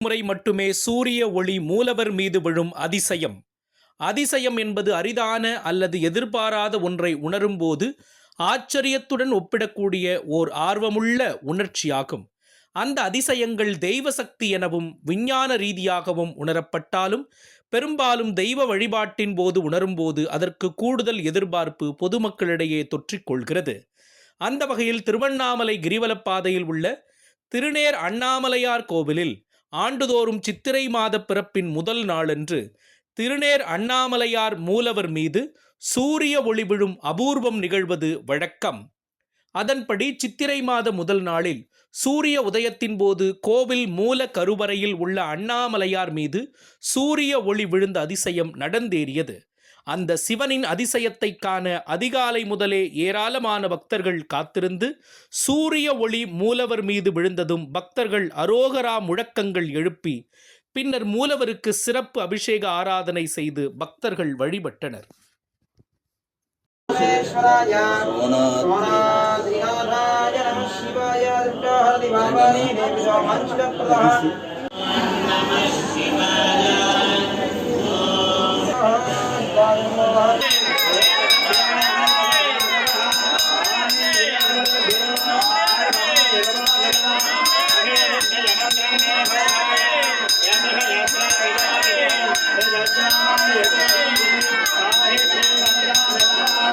முறை மட்டுமே சூரிய ஒளி மூலவர் மீது விழும் அதிசயம். அதிசயம் என்பது அரிதான அல்லது எதிர்பாராத ஒன்றை உணரும்போது ஆச்சரியத்துடன் ஒப்பிடக்கூடிய ஓர் ஆர்வமுள்ள உணர்ச்சியாகும். அந்த அதிசயங்கள் தெய்வ சக்தி எனவும் விஞ்ஞான ரீதியாகவும் உணரப்பட்டாலும் பெரும்பாலும் தெய்வ வழிபாட்டின் போது உணரும்போது அதற்கு கூடுதல் எதிர்பார்ப்பு பொதுமக்களிடையே தொற்றிக்கொள்கிறது. அந்த வகையில் திருவண்ணாமலை கிரிவலப்பாதையில் உள்ள திருநேர் அண்ணாமலையார் கோவிலில் ஆண்டுதோறும் சித்திரை மாத பிறப்பின் முதல் நாளன்று திருநேர் அண்ணாமலையார் மூலவர் மீது சூரிய ஒளி விழும் அபூர்வம் நிகழ்வது வழக்கம். அதன்படி சித்திரை மாத முதல் நாளில் சூரிய உதயத்தின் போது கோவில் மூல கருவறையில் உள்ள அண்ணாமலையார் மீது சூரிய ஒளி விழுந்த அதிசயம் நடந்தேறியது. அந்த சிவனின் அதிசயத்தை காண அதிகாலை முதலே ஏராளமான பக்தர்கள் காத்திருந்து சூரிய ஒளி மூலவர் மீது விழுந்ததும் பக்தர்கள் அரோகரா முழக்கங்கள் எழுப்பி பின்னர் மூலவருக்கு சிறப்பு அபிஷேக ஆராதனை செய்து பக்தர்கள் வழிபட்டனர். சிவாய